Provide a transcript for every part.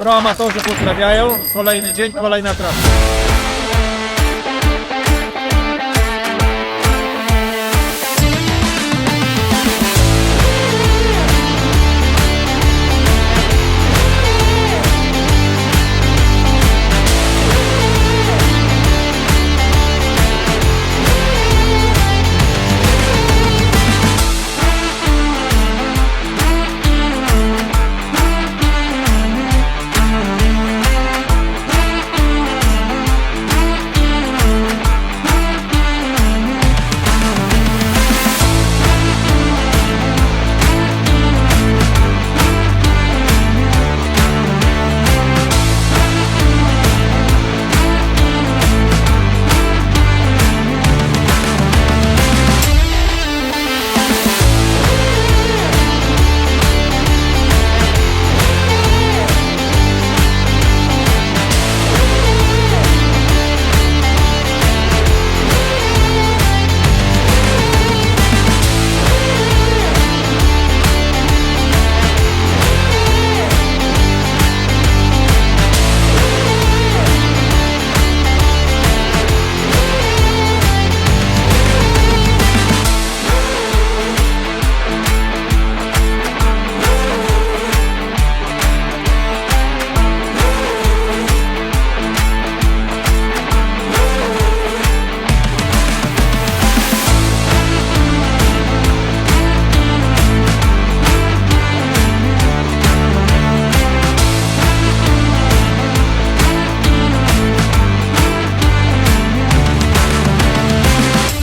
Proamatorzy pozdrawiają. Kolejny dzień, kolejna trasa.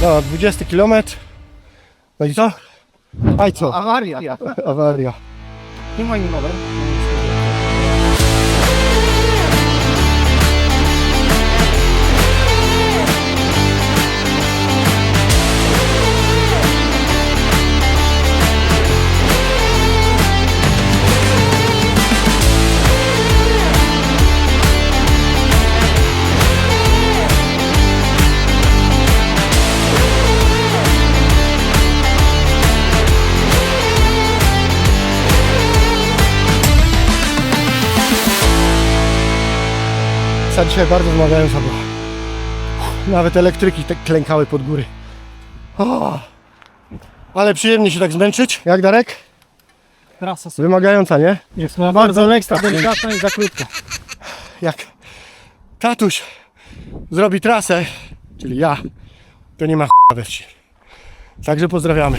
No, 20 km. No i co? A i co? Awaria. Awaria. Nie ma innego. Trasa dzisiaj bardzo wymagająca była. Nawet elektryki te klękały pod góry. O, ale przyjemnie się tak zmęczyć. Jak Darek? Trasa Wymagająca, nie? jest bardzo ekstra, delikatna i za krótka. Jak tatuś zrobi trasę, czyli ja, to nie ma ch**a we wsi. Także pozdrawiamy.